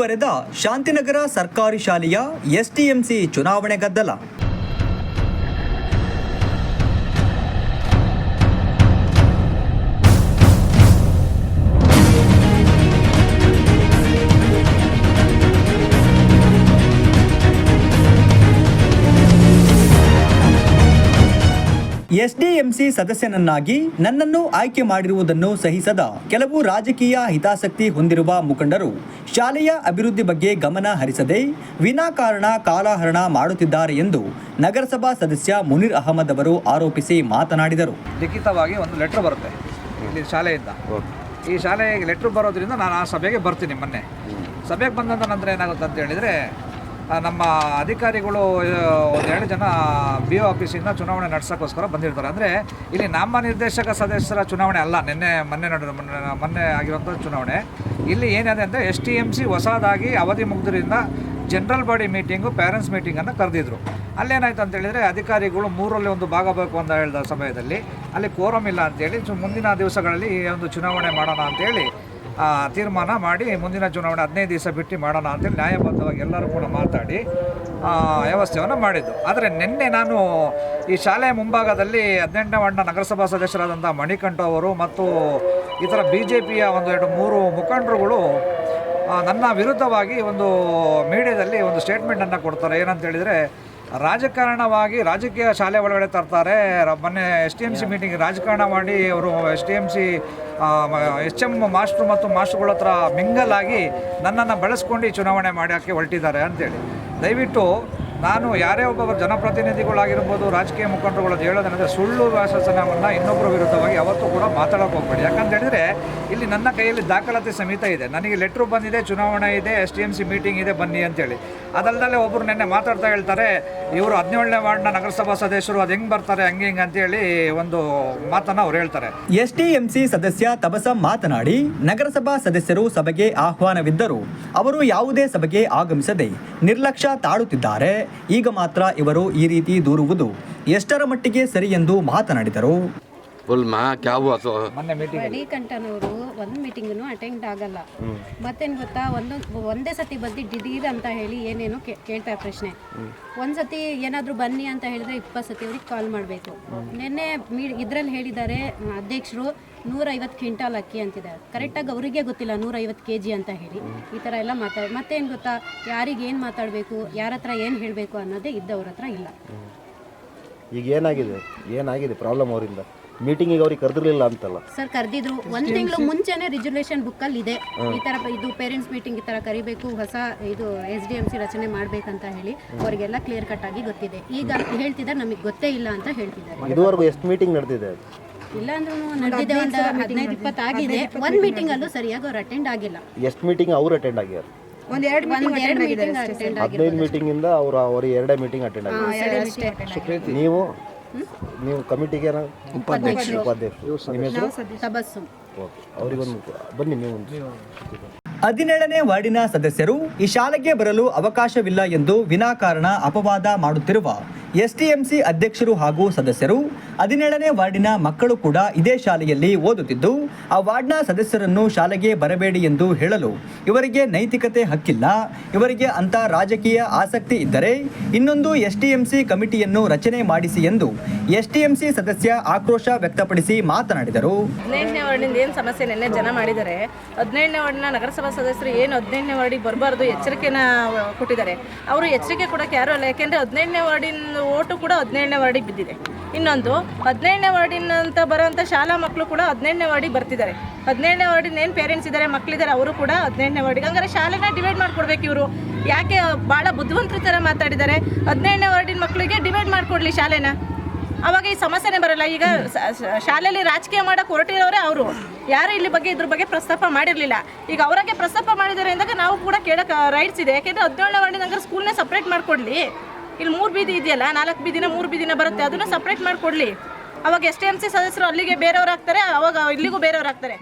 ಮುಂದುವರೆದ ಶಾಂತಿನಗರ ಸರ್ಕಾರಿ ಶಾಲೆಯ ಎಸ್ಟಿಎಂಸಿ ಚುನಾವಣೆ ಗದ್ದಲ. ಎಸ್ಡಿಎಂಸಿ ಸದಸ್ಯನನ್ನಾಗಿ ನನ್ನನ್ನು ಆಯ್ಕೆ ಮಾಡಿರುವುದನ್ನು ಸಹಿಸದ ಕೆಲವು ರಾಜಕೀಯ ಹಿತಾಸಕ್ತಿ ಹೊಂದಿರುವ ಮುಖಂಡರು ಶಾಲೆಯ ಅಭಿವೃದ್ಧಿ ಬಗ್ಗೆ ಗಮನ ಹರಿಸದೆ ವಿನಾಕಾರಣ ಕಾಲಹರಣ ಮಾಡುತ್ತಿದ್ದಾರೆ ಎಂದು ನಗರಸಭಾ ಸದಸ್ಯ ಮುನೀರ್ ಅಹಮದ್ ಅವರು ಆರೋಪಿಸಿ ಮಾತನಾಡಿದರು. ಲಿಖಿತವಾಗಿ ಒಂದು ಲೆಟರ್ ಬರುತ್ತೆ ಇಲ್ಲಿ ಶಾಲೆಯಿಂದ. ಈ ಶಾಲೆಗೆ ಲೆಟ್ರ್ ಬರೋದ್ರಿಂದ ನಾನು ಆ ಸಭೆಗೆ ಬರ್ತೀನಿ ಮೊನ್ನೆ. ಸಭೆಗೆ ಬಂದಂಥ ನಂತರ ಏನಾಗುತ್ತೆ ಅಂತ ಹೇಳಿದರೆ ನಮ್ಮ ಅಧಿಕಾರಿಗಳು ಒಂದೆರಡು ಜನ ಬಿ ಒ ಆಫೀಸಿಂದ ಚುನಾವಣೆ ನಡೆಸೋಕ್ಕೋಸ್ಕರ ಬಂದಿರ್ತಾರೆ. ಅಂದರೆ ಇಲ್ಲಿ ನಮ್ಮ ನಿರ್ದೇಶಕ ಸದಸ್ಯರ ಚುನಾವಣೆ ಅಲ್ಲ, ನಿನ್ನೆ, ಮೊನ್ನೆ ನಡೆದ, ಮೊನ್ನೆ ಆಗಿರುವಂಥ ಚುನಾವಣೆ. ಇಲ್ಲಿ ಏನಿದೆ ಅಂದರೆ ಎಸ್ ಟಿ ಎಂ ಸಿ ಹೊಸದಾಗಿ ಅವಧಿ ಮುಗಿದ್ರಿಂದ ಜನರಲ್ ಬಾಡಿ ಮೀಟಿಂಗು ಪೇರೆಂಟ್ಸ್ ಮೀಟಿಂಗನ್ನು ಕರೆದಿದ್ರು. ಅಲ್ಲೇನಾಯ್ತು ಅಂತ ಹೇಳಿದರೆ ಅಧಿಕಾರಿಗಳು ಮೂರಲ್ಲಿ ಒಂದು ಭಾಗ ಬೇಕು ಅಂತ ಹೇಳಿದ ಸಮಯದಲ್ಲಿ ಅಲ್ಲಿ ಕೋರಮ್ ಇಲ್ಲ ಅಂತೇಳಿ ಮುಂದಿನ ದಿವಸಗಳಲ್ಲಿ ಈ ಒಂದು ಚುನಾವಣೆ ಮಾಡೋಣ ಅಂತೇಳಿ ತೀರ್ಮಾನ ಮಾಡಿ ಮುಂದಿನ ಚುನಾವಣೆ ಹದಿನೈದು ದಿವಸ ಬಿಟ್ಟು ಮಾಡೋಣ ಅಂತೇಳಿ ನ್ಯಾಯಬದ್ಧವಾಗಿ ಎಲ್ಲರೂ ಕೂಡ ಮಾತಾಡಿ ವ್ಯವಸ್ಥೆಯನ್ನು ಮಾಡಿದ್ದು. ಆದರೆ ನಿನ್ನೆ ನಾನು ಈ ಶಾಲೆಯ ಮುಂಭಾಗದಲ್ಲಿ ಹದಿನೆಂಟನೇ ವಾರ್ಡ್ನ ನಗರಸಭಾ ಸದಸ್ಯರಾದಂಥ ಮಣಿಕಂಠ ಅವರು ಮತ್ತು ಇತರ ಬಿ ಜೆ ಪಿಯ ಎರಡು ಮೂರು ಮುಖಂಡರುಗಳು ನನ್ನ ವಿರುದ್ಧವಾಗಿ ಒಂದು ಮೀಡಿಯಾದಲ್ಲಿ ಒಂದು ಸ್ಟೇಟ್ಮೆಂಟನ್ನು ಕೊಡ್ತಾರೆ. ಏನಂತ ಹೇಳಿದರೆ ರಾಜಕಾರಣವಾಗಿ ರಾಜಕೀಯ ಶಾಲೆ ಒಳಗಡೆ ತರ್ತಾರೆ. ಮೊನ್ನೆ S T M C meeting ರಾಜಕಾರಣ ಮಾಡಿ ಅವರು S T M C H M master ಮತ್ತು ಮಾಸ್ಟ್ರುಗಳ ಹತ್ರ ಮಿಂಗಲ್ ಆಗಿ ನನ್ನನ್ನು ಬಳಸ್ಕೊಂಡು ಚುನಾವಣೆ ಮಾಡೋಕ್ಕೆ ಹೊರಟಿದ್ದಾರೆ ಅಂತೇಳಿ. ದಯವಿಟ್ಟು ನಾನು ಯಾರೇ ಒಬ್ಬೊಬ್ಬರು ಜನಪ್ರತಿನಿಧಿಗಳಾಗಿರ್ಬೋದು, ರಾಜಕೀಯ ಮುಖಂಡರುಗಳು ಹೇಳೋದೇನೆಂದರೆ ಸುಳ್ಳು ಶಾಸನವನ್ನು ಇನ್ನೊಬ್ಬರ ವಿರುದ್ಧವಾಗಿ ಯಾವತ್ತೂ ಕೂಡ ಮಾತಾಡೋಕೆ ಹೋಗ್ಬೇಡಿ. ಯಾಕಂತ ಹೇಳಿದ್ರೆ ಇಲ್ಲಿ ನನ್ನ ಕೈಯಲ್ಲಿ ದಾಖಲಾತಿ ಸಮೇತ ಇದೆ. ನನಗೆ ಲೆಟ್ರು ಬಂದಿದೆ, ಚುನಾವಣೆ ಇದೆ, S T M C meeting ಇದೆ, ಬನ್ನಿ ಅಂತೇಳಿ. ಅದಲ್ಲದೆ ಒಬ್ಬರು ನೆನ್ನೆ ಮಾತಾಡ್ತಾ ಹೇಳ್ತಾರೆ, ಇವರು ಹದಿನೇಳನೇ ವಾರ್ಡ್ನ ನಗರಸಭಾ ಸದಸ್ಯರು, ಅದು ಹೆಂಗೆ ಬರ್ತಾರೆ, ಹಂಗೆ ಹಿಂಗೆ ಅಂತೇಳಿ ಒಂದು ಮಾತನ್ನು ಅವ್ರು ಹೇಳ್ತಾರೆ. ಎಸ್ ಟಿ ಎಂ ಸಿ ಸದಸ್ಯ ತಬಸಂ ಮಾತನಾಡಿ, ನಗರಸಭಾ ಸದಸ್ಯರು ಸಭೆಗೆ ಆಹ್ವಾನವಿದ್ದರೂ. ಅವರು ಯಾವುದೇ ಸಭೆಗೆ ಆಗಮಿಸದೆ ನಿರ್ಲಕ್ಷ್ಯ ತಾಳುತ್ತಿದ್ದಾರೆ. ಈಗ ಮಾತ್ರ ಇವರು ಈ ರೀತಿ ದೂರುವುದು ಎಷ್ಟರ ಮಟ್ಟಿಗೆ ಸರಿ ಎಂದು ಮಾತನಾಡಿದರು. ಫುಲ್ ಮಾ ಮೀಟಿಂಗ್ ಮಣಿಕಂಠನವರು ಒಂದು ಮೀಟಿಂಗ್ನು ಅಟೆಂಡ್ ಆಗಲ್ಲ. ಮತ್ತೇನು ಗೊತ್ತಾ ಒಂದೊಂದು ಒಂದೇ ಸತಿ ಬಂದು ದಿಢೀರ್ ಅಂತ ಹೇಳಿ ಏನೇನೋ ಕೇ- ಕೇಳ್ತಾರೆ ಪ್ರಶ್ನೆ. ಒಂದು ಸತಿ ಏನಾದರೂ ಬನ್ನಿ ಅಂತ ಹೇಳಿದ್ರೆ ಇಪ್ಪತ್ತು ಸತಿ ಅವ್ರಿಗೆ ಕಾಲ್ ಮಾಡಬೇಕು. ನಿನ್ನೆ ಮೀ ಇದ್ರಲ್ಲಿ ಹೇಳಿದ್ದಾರೆ ಅಧ್ಯಕ್ಷರು ನೂರೈವತ್ತು ಕ್ವಿಂಟಾಲ್ ಅಕ್ಕಿ ಅಂತಿದ್ದಾರೆ. ಕರೆಕ್ಟಾಗಿ ಅವರಿಗೆ ಗೊತ್ತಿಲ್ಲ ನೂರೈವತ್ತು ಕೆ ಜಿ ಅಂತ ಹೇಳಿ. ಈ ಥರ ಎಲ್ಲ ಮಾತಾಡಿ ಮತ್ತೇನು ಗೊತ್ತಾ ಯಾರಿಗೆ ಏನು ಮಾತಾಡಬೇಕು ಯಾರ ಹತ್ರ ಏನು ಹೇಳಬೇಕು ಅನ್ನೋದೇ ಇದ್ದವ್ರ ಹತ್ರ ಇಲ್ಲ. ಈಗ ಏನಾಗಿದೆ? ಏನಾಗಿದೆ ಪ್ರಾಬ್ಲಮ್ ಅವರಿಂದ? ಮೀಟಿಂಗಿಗೆ ಅವ್ರಿಗೆ ಕರೆದಿರ್ಲಿಲ್ಲ ಅಂತಲ್ಲ. ಸರ್ ಕರೆದಿದ್ರು. ಒಂದ್ ತಿಂಗಳು ಮುಂಚೆನೆ ರಿಸರ್ವೇಶನ್ ಬುಕ್ ಅಲ್ಲಿ ಇದೆ ಈ ತರ ಇದು ಪೇರೆಂಟ್ಸ್ ಮೀಟಿಂಗ್ ಈ ತರ ಕರಿಬೇಕು ಹೊಸ ಇದು ಎಸ್ ಡಿ ಎಂ ಸಿ ರಚನೆ ಮಾಡ್ಬೇಕಂತ ಹೇಳಿ ಅವರಿಗೆಲ್ಲ ಕ್ಲಿಯರ್ ಕಟ್ ಆಗಿ ಗೊತ್ತಿದೆ. ಈಗ ಹೇಳ್ತಿದ್ದಾರೆ ನಮಗೆ ಗೊತ್ತೇ ಇಲ್ಲ ಅಂತ ಹೇಳ್ತಿದ್ದಾರೆ. ಇದುವರೆಗೂ ಎಷ್ಟು ಮೀಟಿಂಗ್ ನಡೆದಿದೆ ಇಲ್ಲ ಅಂದ್ರೂ ನಡೆದಿದೆ ಒಂದು ಹದಿನೈದು ಇಪ್ಪತ್ತು ಆಗಿದೆ. ಒಂದ್ ಮೀಟಿಂಗ್ ಅಲ್ಲೂ ಸರಿಯಾಗಿ ಅವ್ರು ಅಟೆಂಡ್ ಆಗಿಲ್ಲ. ಎಷ್ಟು ಮೀಟಿಂಗ್ ಅವ್ರು ಅಟೆಂಡ್ ಆಗ್ಯಾರ ಒಂದ್ ಎರಡು ಮೀಟಿಂಗ್ ಅಟೆಂಡ್ ಹದಿನೈದು ಮೀಟಿಂಗಿಂದ ಅವ್ರು ಅವ್ರ ಎರಡೇ ಮೀಟಿಂಗ್ ಅಟೆಂಡ್ ಆಗಿದೆ ನೀವು? ನೀವು ಕಮಿಟಿಗೆ ಉಪಾಧ್ಯಕ್ಷರು. ಉಪಾಧ್ಯಕ್ಷರು. ಅವರಿಗೊಂದು ಬನ್ನಿ ನೀವು ಹದಿನೇಳನೇ ವಾರ್ಡಿನ ಸದಸ್ಯರು ಈ ಶಾಲೆಗೆ ಬರಲು ಅವಕಾಶವಿಲ್ಲ ಎಂದು ವಿನಾಕಾರಣ ಅಪವಾದ ಮಾಡುತ್ತಿರುವ ಎಸ್ಟಿಎಂಸಿ ಅಧ್ಯಕ್ಷರು ಹಾಗೂ ಸದಸ್ಯರು ಹದಿನೇಳನೇ ವಾರ್ಡಿನ ಮಕ್ಕಳು ಕೂಡ ಇದೇ ಶಾಲೆಯಲ್ಲಿ ಓದುತ್ತಿದ್ದು, ಆ ವಾರ್ಡ್ನ ಸದಸ್ಯರನ್ನು ಶಾಲೆಗೆ ಬರಬೇಡಿ ಎಂದು ಹೇಳಲು ಇವರಿಗೆ ನೈತಿಕತೆ ಹಕ್ಕಿಲ್ಲ. ಇವರಿಗೆ ಅಂತ ರಾಜಕೀಯ ಆಸಕ್ತಿ ಇದ್ದರೆ ಇನ್ನೊಂದು ಎಸ್ಟಿಎಂಸಿ ಕಮಿಟಿಯನ್ನು ರಚನೆ ಮಾಡಿಸಿ ಎಂದು ಎಸ್ಟಿಎಂಸಿ ಸದಸ್ಯ ಆಕ್ರೋಶ ವ್ಯಕ್ತಪಡಿಸಿ ಮಾತನಾಡಿದರು. ಹದಿನೈದನೇ ವಾರ್ಡಿನಿಂದ ಏನು ಸಮಸ್ಯೆ ನಿನ್ನೆ ಜನ ಮಾಡಿದ್ದಾರೆ. ಹದಿನೈದನೇ ವಾರ್ಡಿನ ನಗರಸಭಾ ಸದಸ್ಯರು ಏನು ಹದಿನೈದನೇ ವಾರ್ಡಿಗೆ ಬರಬಾರ್ದು ಎಚ್ಚರಿಕೆನ ಕೊಟ್ಟಿದ್ದಾರೆ. ಅವರು ಎಚ್ಚರಿಕೆ ಕೊಡೋಕೆ ಯಾರು ಅಲ್ಲ ಯಾಕೆಂದರೆ ಹದಿನೈದನೇ ವಾರ್ಡಿನ ಓಟು ಕೂಡ ಹದಿನೇಳನೇ ವಾರ್ಡಿಗೆ ಬಿದ್ದಿದೆ. ಇನ್ನೊಂದು ಹದಿನೇಳನೇ ವಾರ್ಡಿನಂತ ಬರೋಂಥ ಶಾಲಾ ಮಕ್ಕಳು ಕೂಡ ಹದಿನೇಳನೇ ವಾರ್ಡಿಗೆ ಬರ್ತಿದ್ದಾರೆ. ಹದಿನೇಳನೇ ವಾರ್ಡಿನ ಏನು ಪೇರೆಂಟ್ಸ್ ಇದ್ದಾರೆ ಮಕ್ಕಳಿದ್ದಾರೆ ಅವರು ಕೂಡ ಹದಿನೇಳನೇ ವಾರ್ಡಿಗೆ. ಹಂಗಾರೆ ಶಾಲೆನ ಡಿವೈಡ್ ಮಾಡ್ಕೊಡ್ಬೇಕು ಇವರು. ಯಾಕೆ ಭಾಳ ಬುದ್ಧಿವಂತರ ಥರ ಮಾತಾಡಿದ್ದಾರೆ? ಹದಿನೇಳನೇ ವಾರ್ಡಿನ ಮಕ್ಕಳಿಗೆ ಡಿವೈಡ್ ಮಾಡಿಕೊಡ್ಲಿ ಶಾಲೆನ? ಅವಾಗ ಈ ಸಮಸ್ಯೆನೇ ಬರಲ್ಲ. ಈಗ ಶಾಲೆಯಲ್ಲಿ ರಾಜಕೀಯ ಮಾಡೋಕೆ ಹೊರಟಿರೋರೇ ಅವರು. ಯಾರು ಇಲ್ಲಿ ಬಗ್ಗೆ, ಇದ್ರ ಬಗ್ಗೆ ಪ್ರಸ್ತಾಪ ಮಾಡಿರಲಿಲ್ಲ. ಈಗ ಅವರಾಗೆ ಪ್ರಸ್ತಾಪ ಮಾಡಿದ್ದಾರೆ ಅಂದಾಗ ನಾವು ಕೂಡ ಕೇಳೋಕೆ ರೈಟ್ಸ್ ಇದೆ. ಯಾಕೆಂದರೆ ಹದಿನೇಳನೇ ವಾರ್ಡಿನ ಹಂಗಾರೆ ಸ್ಕೂಲ್ನೇ ಸಪ್ರೇಟ್ ಮಾಡಿಕೊಡ್ಲಿ. ಇಲ್ಲಿ ಮೂರು ಬೀದಿ ಇದೆಯಲ್ಲ, ನಾಲ್ಕು ಬೀದಿನ ಮೂರು ಬೀದಿನ ಬರುತ್ತೆ, ಅದನ್ನು ಸಪ್ರೇಟ್ ಮಾಡಿಕೊಡ್ಲಿ. ಅವಾಗ ಎಸ್ ಟಿ ಎಂ ಸಿ ಸದಸ್ಯರು ಅಲ್ಲಿಗೆ ಬೇರೆಯವ್ರು ಆಗ್ತಾರೆ ಅವಾಗ ಇಲ್ಲಿಗೂ ಬೇರೆಯವ್ರು ಆಗ್ತಾರೆ